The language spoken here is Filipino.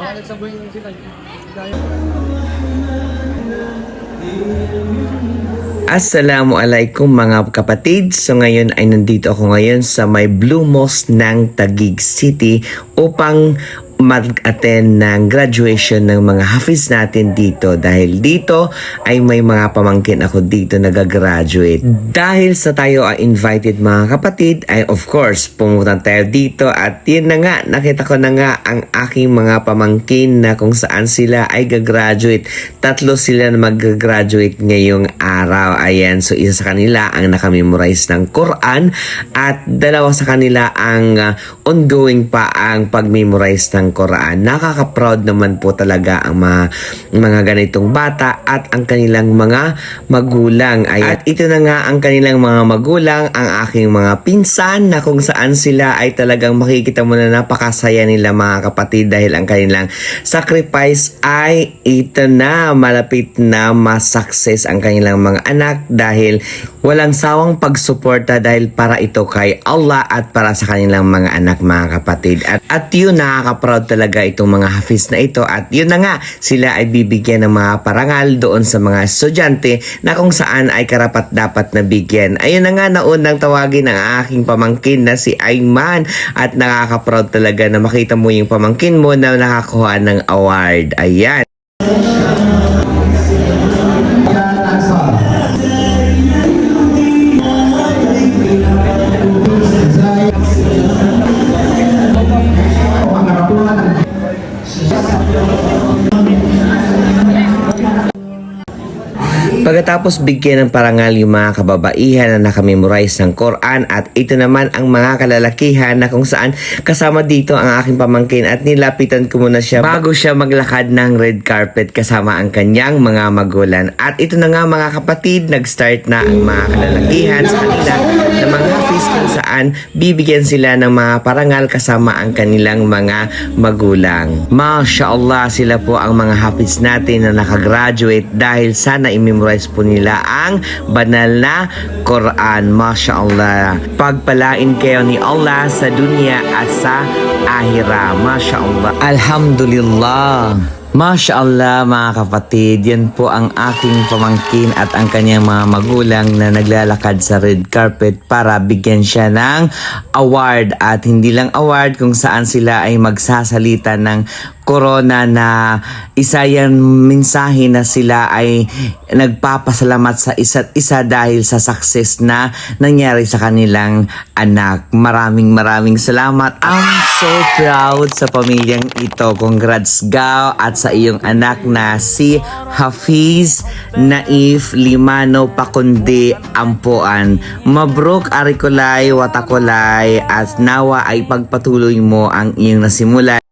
Baka nagsabay lang sila. Dahil Assalamualaikum mga kapatid. So ngayon ay nandito ako ngayon sa may Blue Mosque ng Taguig City upang mag-attend ng graduation ng mga hafiz natin dito dahil dito ay may mga pamangkin ako dito nagagraduate. Dahil sa tayo ay invited mga kapatid ay of course pumunta tayo dito at yun na nga nakita ko na nga ang aking mga pamangkin na kung saan sila ay gagraduate. Tatlo sila na mag-graduate ngayong araw. Ayan, so isa sa kanila ang nakamemorize ng Quran at dalawa sa kanila ang uh, ongoing pa ang pag-memorize ng Quran. Nakaka-proud naman po talaga ang mga, mga ganitong bata at ang kanilang mga magulang. Ayan. At ito na nga ang kanilang mga magulang, ang aking mga pinsan na kung saan sila ay talagang makikita mo na napakasaya nila mga kapatid dahil ang kanilang sacrifice ay ito na malapit na ma-success ang kanilang mga anak dahil walang sawang pagsuporta dahil para ito kay Allah at para sa kanilang mga anak mga kapatid. At, at yun nakaka-proud talaga itong mga hafiz na ito at yun na nga sila ay bibigyan ng mga parangal doon sa mga estudyante na kung saan ay karapat dapat na bigyan. Ayun na nga naunang tawagin ang aking pamangkin na si Ayman at nakaka-proud talaga na makita mo yung pamangkin mo na nakakuha ng award. Ayan. Pagkatapos bigyan ng parangal yung mga kababaihan na nakamemorize ng Quran at ito naman ang mga kalalakihan na kung saan kasama dito ang aking pamangkin at nilapitan ko muna siya bago siya maglakad ng red carpet kasama ang kanyang mga magulan. At ito na nga mga kapatid, nag-start na ang mga kalalakihan sa kanila na mga hafiz kung saan bibigyan sila ng mga parangal kasama ang kanilang mga magulang. Masya Allah sila po ang mga hafiz natin na nakagraduate dahil sana i-memorize po nila ang banal na Quran. Masya Allah. Pagpalain kayo ni Allah sa dunya at sa ahira. Masya Allah. Alhamdulillah. Masya Allah mga kapatid, yan po ang aking pamangkin at ang kanyang mga magulang na naglalakad sa red carpet para bigyan siya ng award at hindi lang award kung saan sila ay magsasalita ng corona na isa yan mensahe na sila ay nagpapasalamat sa isa't isa dahil sa success na nangyari sa kanilang anak. Maraming maraming salamat. I'm so proud sa pamilyang ito. Congrats Gao at sa iyong anak na si Hafiz Naif Limano Pakundi Ampuan. Mabruk Arikulay Watakulay at nawa ay pagpatuloy mo ang iyong nasimulan